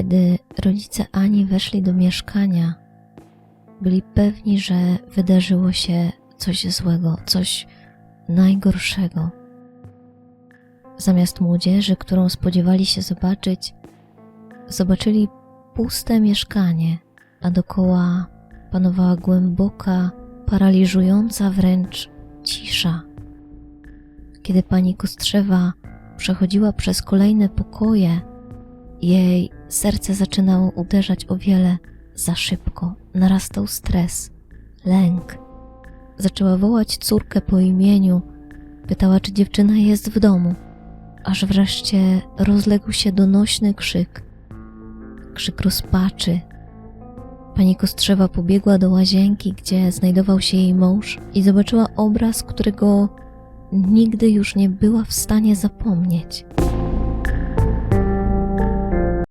Kiedy rodzice Ani weszli do mieszkania, byli pewni, że wydarzyło się coś złego, coś najgorszego. Zamiast młodzieży, którą spodziewali się zobaczyć, zobaczyli puste mieszkanie, a dokoła panowała głęboka, paraliżująca wręcz cisza. Kiedy pani Kostrzewa przechodziła przez kolejne pokoje, jej serce zaczynało uderzać o wiele za szybko. Narastał stres, lęk. Zaczęła wołać córkę po imieniu, pytała, czy dziewczyna jest w domu, aż wreszcie rozległ się donośny krzyk. Krzyk rozpaczy. Pani Kostrzewa pobiegła do łazienki, gdzie znajdował się jej mąż i zobaczyła obraz, którego nigdy już nie była w stanie zapomnieć.